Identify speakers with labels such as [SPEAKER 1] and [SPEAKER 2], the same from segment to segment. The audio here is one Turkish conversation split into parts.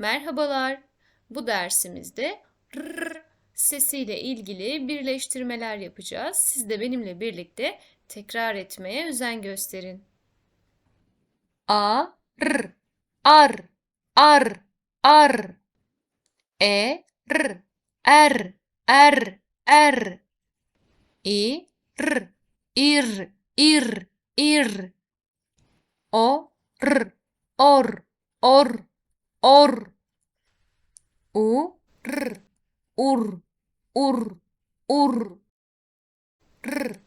[SPEAKER 1] Merhabalar. Bu dersimizde r sesiyle ilgili birleştirmeler yapacağız. Siz de benimle birlikte tekrar etmeye özen gösterin. A, r, ar, ar, ar. E, r, er, er, er. İ, r, ir, ir, ir. O, r, or, or, or. U, r, ur, ur, ur. R,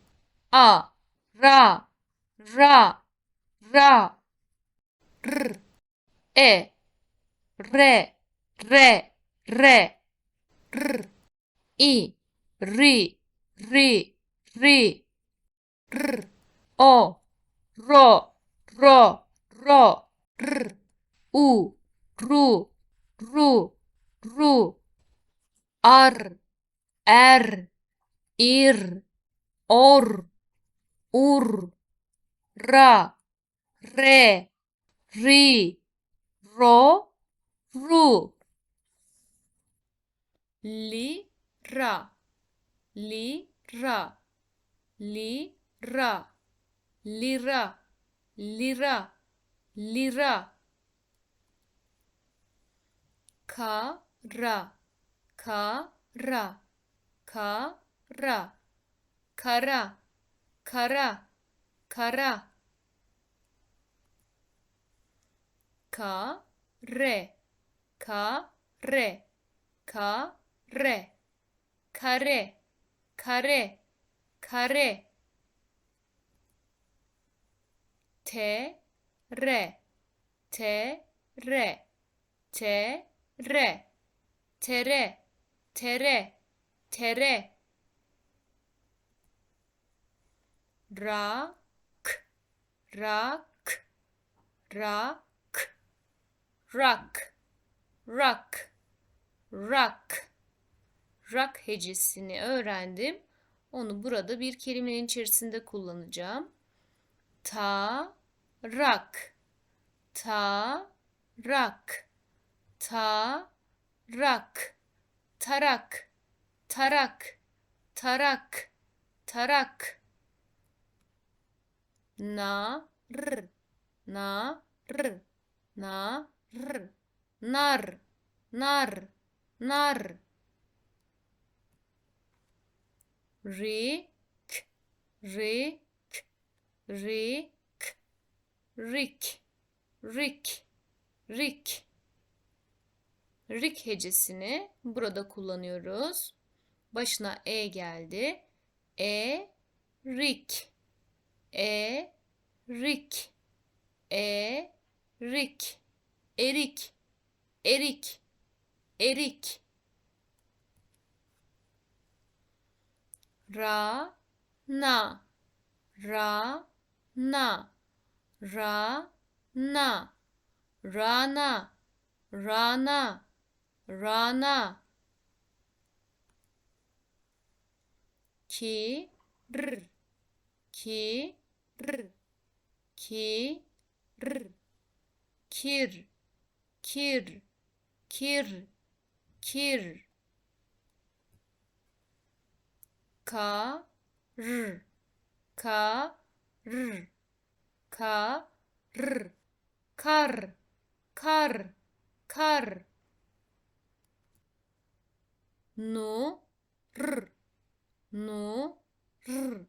[SPEAKER 1] a, ra, ra, ra. R, e, re, re, re. R, i, ri, ri, ri. R, o, ro, ro, ro. R, u, ru, ru, ru. Ar, er, ir, or, ur, ra, re, ri, ro, ru. Li, ra, li, ra, li, ra, lira, lira, lira. Ka, ra, ka, ra, ka, ra. Kara, kara, kara. Ka, re, ka, re, ka, re. Kare, kare, kare. Te, re, te, re, te, re. Tere, tere, tere. Ra, k, ra, k, ra, k. Rak, rak, rak. Rak hecesini öğrendim. Onu burada bir kelimenin içerisinde kullanacağım. Ta, rak, ta, rak, ta, rak, tarak, tarak, tarak, tarak. Na, r, na, r, na, r, nar, nar, nar. Rik, rik, rik, rik, rik, rik. Rik hecesini burada kullanıyoruz. Başına e geldi. E, rik, e, rik, e, rik, erik, erik, erik. Ra, na, ra, na, ra, na, rana, rana, rana. Ki, r, ki, r, ki, r, kir, kir, kir, kir. Ka, r, ka, r, ka, r, kar, kar, kar. Nu, r, nu, r,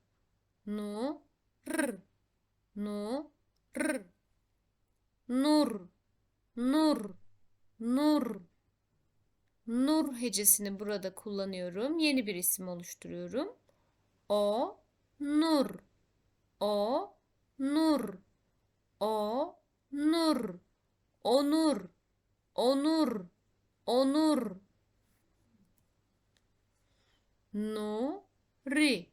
[SPEAKER 1] nu, r, nu, r. Nur, nur, nur. Nur hecesini burada kullanıyorum. Yeni bir isim oluşturuyorum. O, nur. O, nur. O, nur. Onur. Onur. Onur. Nuri.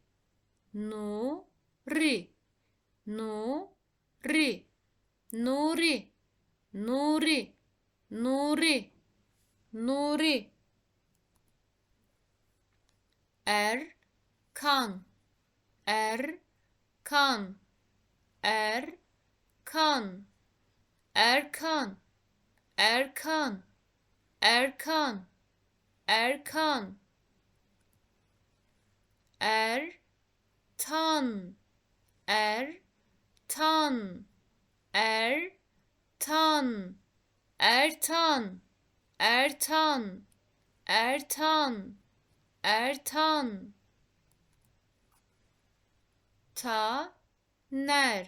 [SPEAKER 1] Nuri. Nuri. Nuri. Nuri. Nuri. Nuri. Erkan. Erkan. Erkan. Erkan. Erkan. Erkan, Erkan, Er, tan, er, tan, er, tan, ertan, ertan, ertan, ertan, ta, ner,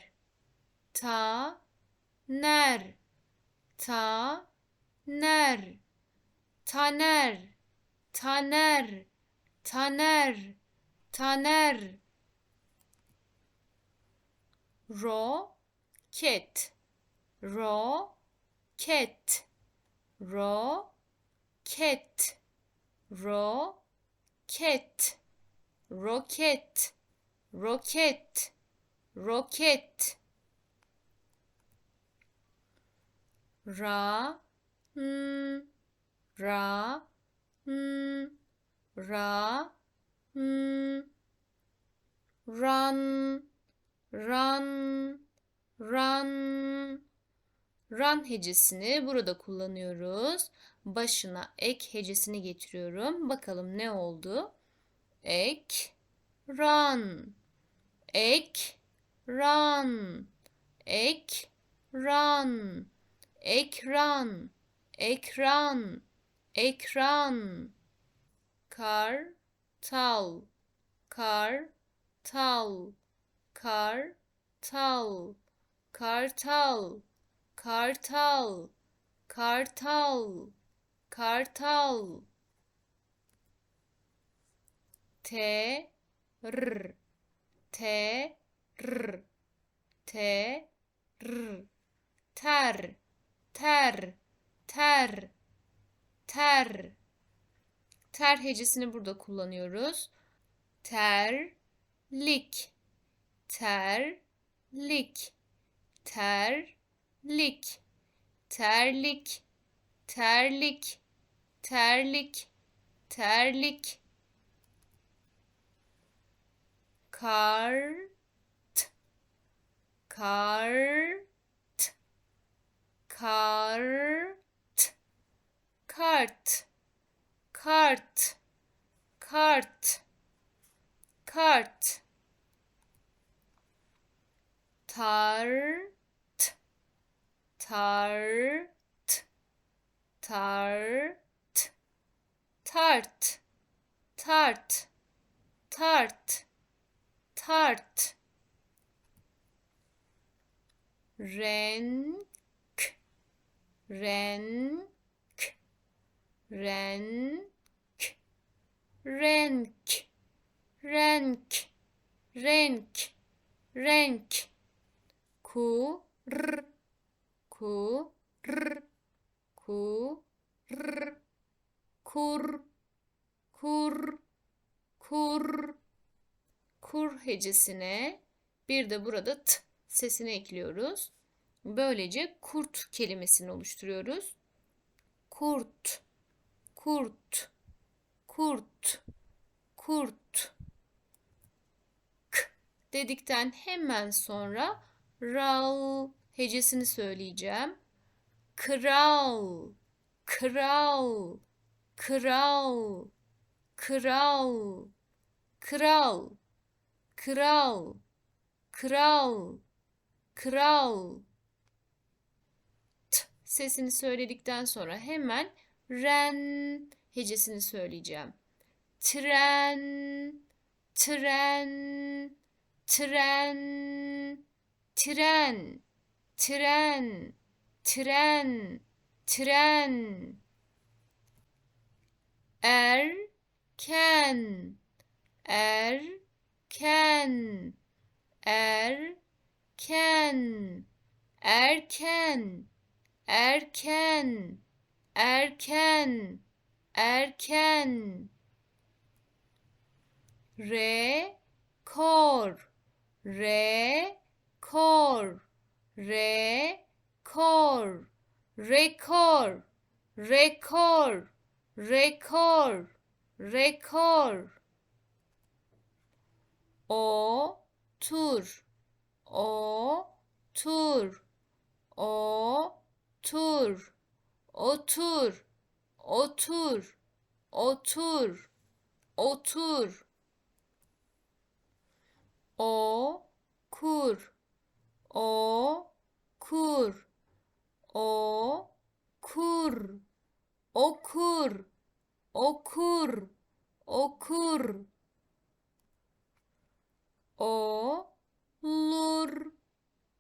[SPEAKER 1] ta, ner, ta, ner, taner, taner, taner, taner, roket, roket, roket, roket, roket, roket, roket. Ra, n, ra, n, ra, n, run, run, run. Run hecesini burada kullanıyoruz. Başına ek hecesini getiriyorum. Bakalım ne oldu? Ek, run, ek, run, ek, run, ekran, ekran, ekran. Kar, tal, kar, tal, kar, tal, kartal, kartal, kartal, kartal. T, r, T, r, T, r, ter, ter, ter, ter. Ter hecesini burada kullanıyoruz. Terlik, terlik, terlik, terlik, terlik, terlik, terlik. Kart, kart, kart, kart, kart, kart, kart. Tart, tart, tart, tart, tart, tart, tart. Renk, renk, renk, renk, renk, renk, renk. Kur, kur, kur, kur, kur, kur. Kur hecesine bir de burada t sesini ekliyoruz. Böylece kurt kelimesini oluşturuyoruz. Kurt, kurt, kurt, kurt. K dedikten hemen sonra ral hecesini söyleyeceğim. Kral, kral, kral, kral, kral, kral, kral, kral. T sesini söyledikten sonra hemen ren hecesini söyleyeceğim. Tren, tren, tren, tren, tren, tren, tren. Erken, erken, erken, erken, erken, erken, erken. Rekor, rekor, rekor, rekor, rekor, rekor, rekor. Otur, otur, otur, otur, otur, otur, otur. O kur, o kur, o kur, okur, okur, okur. Olur,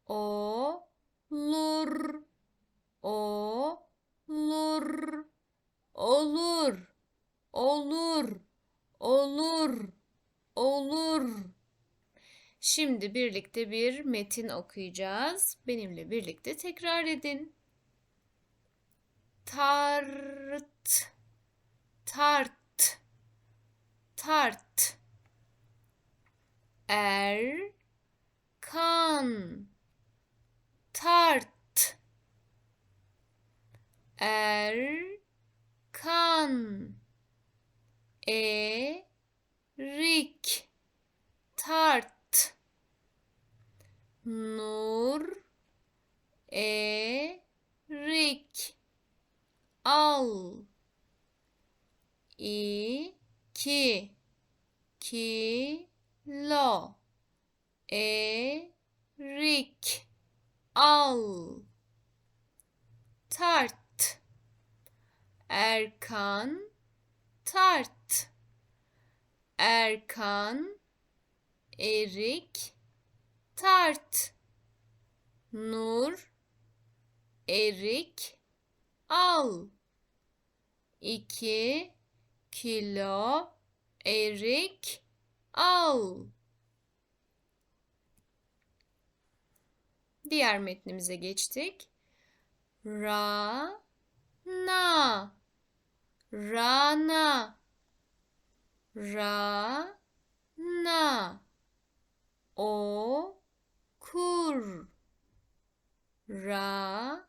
[SPEAKER 1] olur, olur, olur, olur, olur, olur. Şimdi birlikte bir metin okuyacağız. Benimle birlikte tekrar edin. Tart, tart, tart. Erkan, tart. Erkan, erik, tart. Nur, erik, al. İki, kilo, erik, al. Tart, Erkan, tart. Erkan, erik, tart. Nur, erik, al. İki. Kilo. Erik. Al. Diğer metnimize geçtik. Ra na rana. Ra na o kur ra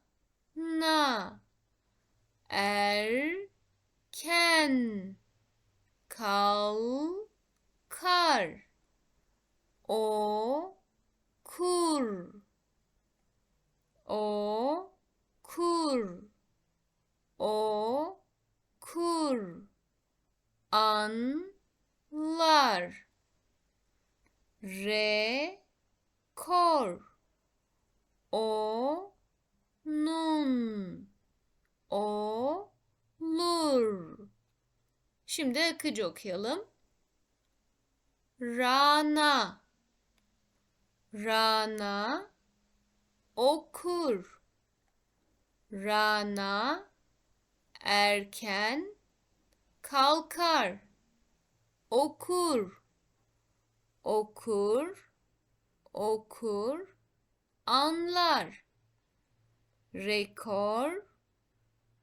[SPEAKER 1] na erken kalkar. O kur o kur o kur. Anlar. Rekor o nun olur. Şimdi akıcı okuyalım. Rana Rana okur. Rana erken kalkar. Okur. Okur. Okur. Anlar. Rekor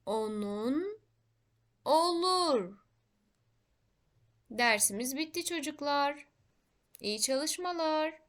[SPEAKER 1] onun olur. Dersimiz bitti çocuklar. İyi çalışmalar.